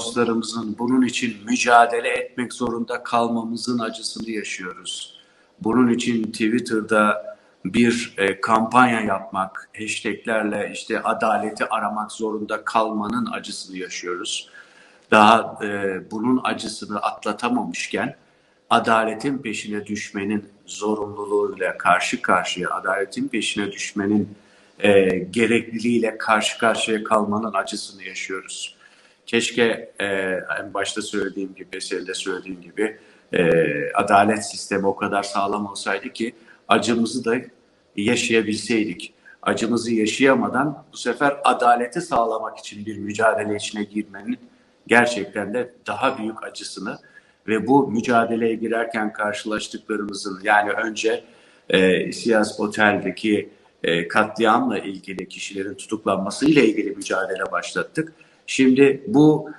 dostlarımızın bunun için mücadele etmek zorunda kalmamızın acısını yaşıyoruz. Bunun için Twitter'da bir e, kampanya yapmak, hashtaglerle işte adaleti aramak zorunda kalmanın acısını yaşıyoruz. Daha e, bunun acısını atlatamamışken adaletin peşine düşmenin zorunluluğuyla karşı karşıya, adaletin peşine düşmenin e, gerekliliğiyle karşı karşıya kalmanın acısını yaşıyoruz. Keşke e, en başta söylediğim gibi, eserinde söylediğim gibi e, adalet sistemi o kadar sağlam olsaydı ki acımızı da yaşayabilseydik. Acımızı yaşayamadan bu sefer adaleti sağlamak için bir mücadele içine girmenin gerçekten de daha büyük acısını ve bu mücadeleye girerken karşılaştıklarımızın yani önce e, Siyas Otel'deki e, katliamla ilgili kişilerin tutuklanması ile ilgili mücadele başlattık. Şimdi bu